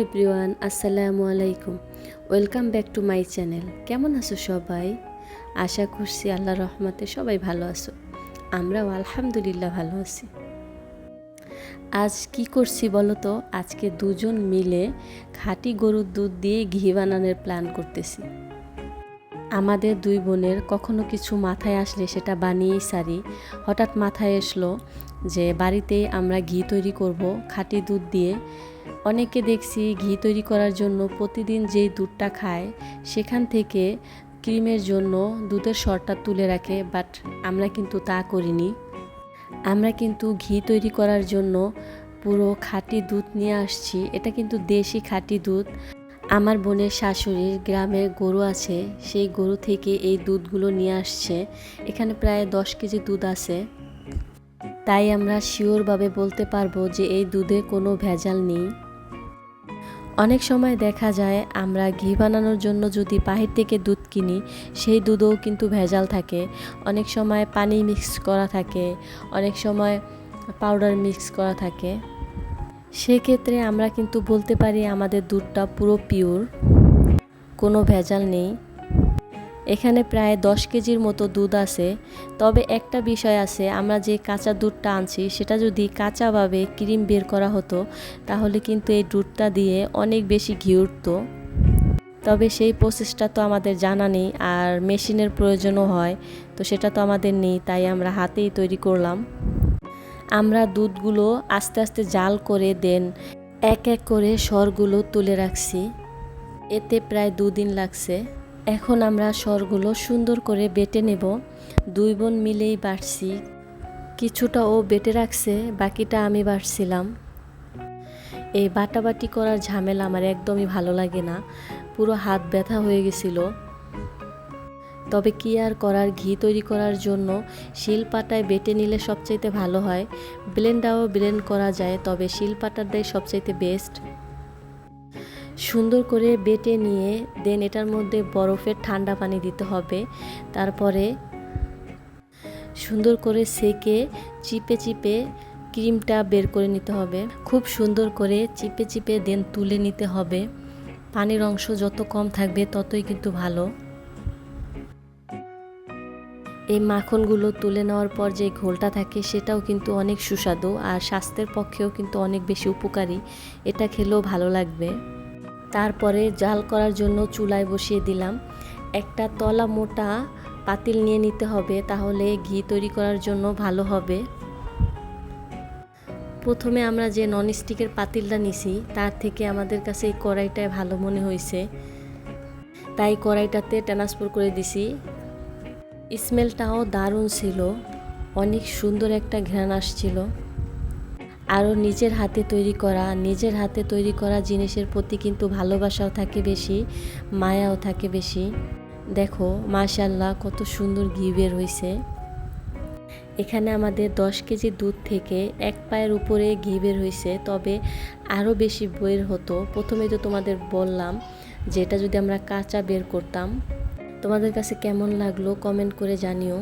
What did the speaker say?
আসসালামু আলাইকুম। Welcome back to my channel. কেমন আছো সবাই? আশা করছি আল্লাহ রহমতে সবাই ভালো আছো। আমরাও আলহামদুলিল্লাহ ভালো আছি। আজ কি করছি বলো তো? আজকে দুজন মিলে খাঁটি গরুর দুধ দিয়ে ঘি বানানোর প্ল্যান করতেছি। আমাদের দুই বোনের কখনো কিছু মাথায় আসলে সেটা বানিয়েই সারি। হঠাৎ মাথায় এসলো যে বাড়িতেই আমরা ঘি তৈরি করব, খাঁটি দুধ দিয়ে। অনেকে দেখছি ঘি তৈরি করার জন্য প্রতিদিন যেই দুধটা খায়, সেখান থেকে ক্রিমের জন্য দুধের সরটা তুলে রাখে, বাট আমরা কিন্তু তা করিনি। আমরা কিন্তু ঘি তৈরি করার জন্য পুরো খাঁটি দুধ নিয়ে আসছি। এটা কিন্তু দেশি খাঁটি দুধ। আমার বোনের শাশুড়ির গ্রামে গরু আছে, সেই গরু থেকে এই দুধগুলো নিয়ে আসছে। এখানে প্রায় দশ কেজি দুধ আছে। তাই আমরা শিওরভাবে বলতে পারব যে এই দুধে কোনো ভেজাল নেই। অনেক সময় দেখা যায়, আমরা ঘি বানানোর জন্য যদি বাহির থেকে দুধ কিনি, সেই দুধও কিন্তু ভেজাল থাকে। অনেক সময় পানি মিক্স করা থাকে, অনেক সময় পাউডার মিক্স করা থাকে। সেক্ষেত্রে আমরা কিন্তু বলতে পারি আমাদের দুধটা পুরো পিওর কোনো ভেজাল নেই। এখানে প্রায় দশ কেজির মতো দুধ আছে। তবে একটা বিষয় আছে, আমরা যে কাঁচা দুধটা আনছি, সেটা যদি কাঁচাভাবে ক্রিম বের করা হতো, তাহলে কিন্তু এই দুধটা দিয়ে অনেক বেশি ঘি উঠত। তবে সেই প্রসেসটা তো আমাদের জানা নেই, আর মেশিনের প্রয়োজনও হয়, তো সেটা তো আমাদের নেই, তাই আমরা হাতেই তৈরি করলাম। আমরা দুধগুলো আস্তে আস্তে জাল করে দেন। এক এক করে স্বরগুলো তুলে রাখছি। এতে প্রায় দুদিন লাগছে। এখন আমরা স্বরগুলো সুন্দর করে বেটে নেব। দুই বোন মিলেই বাটছি। কিছুটা ও বেটে রাখছে, বাকিটা আমি বাটছিলাম। এই বাটাবাটি করার ঝামেলা আমার একদমই ভালো লাগে না। পুরো হাত ব্যথা হয়ে গেছিল। তবে কি আর করার ঘি তৈরি করার জন্য শিলপাটায় বেটে নিলে সবচাইতে ভালো হয়। ব্লেন্ডাও ব্লেন্ড করা যায়, তবে শিলপাটাটাই সবচাইতে বেস্ট। সুন্দর করে বেটে নিয়ে দেন এটার মধ্যে বরফের ঠান্ডা পানি দিতে হবে। তারপরে সুন্দর করে সেকে চিপে চিপে ক্রিমটা বের করে নিতে হবে। খুব সুন্দর করে চিপে চিপে দেন তুলে নিতে হবে। পানির অংশ যত কম থাকবে ততই কিন্তু ভালো। এই মাখনগুলো তুলে নেওয়ার পর যে ঘোলটা থাকে সেটাও কিন্তু অনেক সুস্বাদু আর স্বাস্থ্যের পক্ষেও কিন্তু অনেক বেশি উপকারী। এটা খেলেও ভালো লাগবে। তারপরে জাল করার জন্য চুলায় বসিয়ে দিলাম। একটা তলা মোটা পাতিল নিয়ে নিতে হবে, তাহলে ঘি তৈরি করার জন্য ভালো হবে। প্রথমে আমরা যে ননস্টিকের পাতিলটা নিছি, তার থেকে আমাদের কাছে এই কড়াইটাই ভালো মনে হয়েছে। তাই কড়াইটাতে ট্রান্সফার করে দিছি। স্মেলটাও দারুণ ছিল। অনেক সুন্দর একটা ঘ্রাণ আসছিল। আরও নিজের হাতে তৈরি করা, নিজের হাতে তৈরি করা জিনিসের প্রতি কিন্তু ভালোবাসাও থাকে বেশি, মায়াও থাকে বেশি। দেখো মাশাল্লাহ কত সুন্দর ঘি বের হয়েছে এখানে আমাদের দশ কেজি দুধ থেকে এক পায়ের উপরে ঘি বের হয়েছে তবে আরও বেশি বের হতো। প্রথমে তো তোমাদের বললাম যে এটা যদি আমরা কাঁচা বের করতাম তোমাদের কাছে কেমন লাগল কমেন্ট করে জানিও।